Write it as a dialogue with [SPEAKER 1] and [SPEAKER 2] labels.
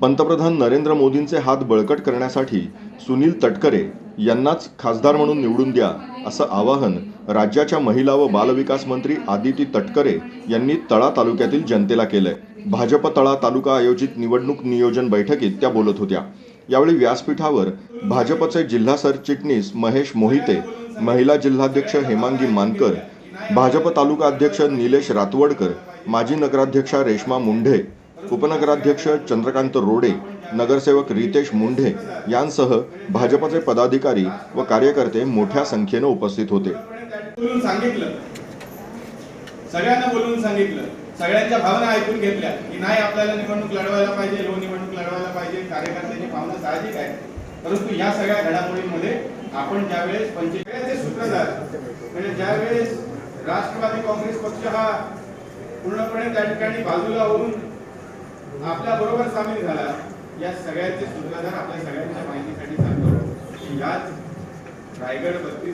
[SPEAKER 1] पंतप्रधान नरेंद्र मोदींचे हात बळकट करण्यासाठी सुनील तटकरे यांनाच खासदार म्हणून निवडून द्या असं आवाहन राज्याच्या महिला व बालविकास मंत्री आदिती तटकरे यांनी तळा तालुक्यातील जनतेला केलंय. भाजप तळा तालुका आयोजित निवडणूक नियोजन बैठकीत त्या बोलत होत्या. यावेळी व्यासपीठावर भाजपचे जिल्हा सरचिटणीस महेश मोहिते महिला जिल्हाध्यक्ष हेमांगी मानकर भाजप तालुका अध्यक्ष निलेश रातवडकर माजी नगराध्यक्षा रेश्मा मुंढे उपनगराध्यक्ष चंद्रकांत रोडे नगरसेवक रितेश मुंढे यांसह भाजपचे पदाधिकारी व कार्यकर्ते मोठ्या संख्येनं उपस्थित होते.
[SPEAKER 2] बोलून सांगितलं. सगळ्यांना बोलून सांगितलं. सगळ्यांच्या भावना ऐकून घेतल्या की नाही आपल्याला निवडणूक लढवायला पाहिजे लो निवडणूक लढवायला पाहिजे कार्यकर्त्यांची भावना साहजिक आहे. परंतु या सगळ्या घडामोडींमध्ये आपण ज्यावेळेस पंचेचे सूत्रधार म्हणजे ज्यावेळेस राष्ट्रवादी काँग्रेस पक्ष हा पूर्णपणे त्या ठिकाणी बाजूला होऊन आपल्या बरोबर सामील झाला या सगळ्यांचे सूत्रधार आपल्या सगळ्यांच्या माहितीसाठी सांगतो. की याच रायगड बत्तीस